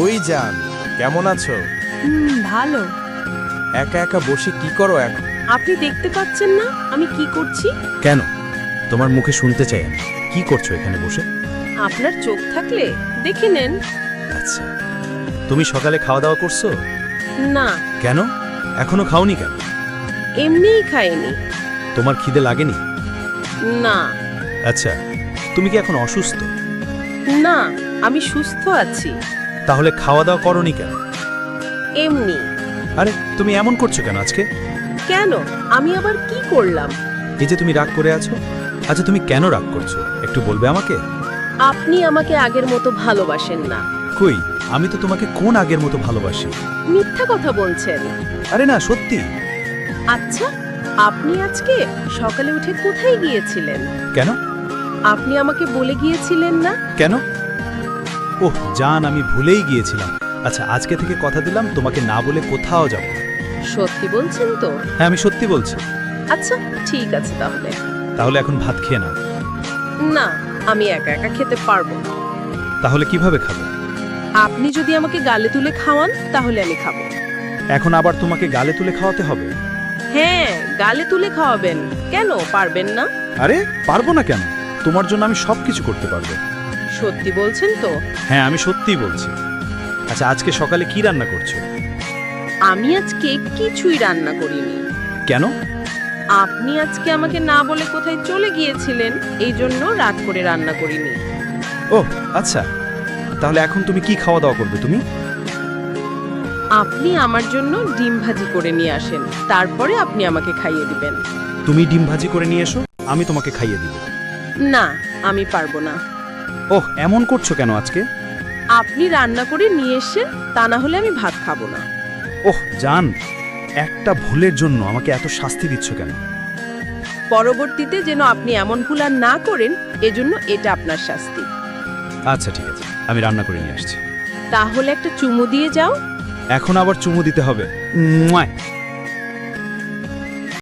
ওই যান কেমন আছো? হুম ভালো। একা একা বসে কি করো এখন? আপনি দেখতে পাচ্ছেন না আমি কি করছি? কেন? তোমার মুখে শুনতে চাই আমি। কি করছ এখানে বসে? আপনার চোখ থাকলে দেখে নেন। আচ্ছা। তুমি সকালে খাওয়া দাওয়া করছ? না। কেন? এখনও খাওনি কেন? এমনিই খাইনি। তোমার খিদে লাগেনি? না। আচ্ছা তুমি কি এখন অসুস্থ? না আমি সুস্থ আছি। তাহলে খাওয়া দাওয়া করনি কেন? এমনি। আরে তুমি এমন করছ কেন আজকে? কেন? আমি আবার কি করলাম? এই যে তুমি রাগ করে আছো? আচ্ছা তুমি কেন রাগ করছ? একটু বলবে আমাকে? আপনি আমাকে আগের মতো ভালোবাসেন না। কই? আমি তো তোমাকে কোন আগের মতো ভালোবাসি? মিথ্যা কথা বলছেন। আরে না সত্যি। আচ্ছা আপনি আজকে সকালে উঠে কোথায় গিয়েছিলেন? কেন? আপনি আমাকে বলে গিয়েছিলেন না? কেন? ওহ জান আমি ভুলেই গিয়েছিলাম। আচ্ছা আজকে থেকে কথা দিলাম তোমাকে না বলে কোথাও যাব সত্যি বলছেন তো? হ্যাঁ আমি সত্যি বলছি। আচ্ছা ঠিক আছে তাহলে। তাহলে এখন ভাত খেয়ে নাও। না আমি একা একা খেতে পারব না। তাহলে কীভাবে খাবে? আপনি যদি আমাকে গালে তুলে খাওয়ান তাহলে আমি খাব। এখন আবার তোমাকে গালে তুলে খাওয়াতে হবে? হ্যাঁ গালে তুলে খাওয়াবেন। কেন? পারবেন না? আরে পারব না কেন? তোমার জন্য আমি সব কিছু করতে পারব। সত্যি বলছেন তো? হ্যাঁ আমি সত্যিই বলছি। আচ্ছা আজকে সকালে কি রান্না করছ? আমি আজকে কিছুই রান্না করিনি। কেন? আপনি আজকে আমাকে না বলে কোথায় চলে গিয়েছিলেন এই জন্য রাত করে রান্না করিনি। ও আচ্ছা। তাহলে এখন তুমি কি খাওয়া দাওয়া করবে তুমি? আপনি আমার জন্য ডিম ভাজি করে নিয়ে আসেন তারপরে আপনি আমাকে খাইয়ে দিবেন। তুমি ডিম ভাজি করে নিয়ে এসো আমি তোমাকে খাইয়ে দিব। না আমি পারব না। ওহ এমন করছ কেন আজকে? আপনি রান্না করে নিয়ে এসেন তা না হলে আমি ভাত খাব না। ওহ জান একটা ভুলের জন্য আমাকে এত শাস্তি দিচ্ছ কেন? পরবর্তীতে যেন আপনি এমন ভুল আর না করেন এজন্য এটা আপনার শাস্তি। আচ্ছা ঠিক আছে আমি রান্না করে নিয়ে আসছি। তাহলে একটা চুমু দিয়ে যাও। এখন আবার চুমু দিতে হবে। মুয়ায়।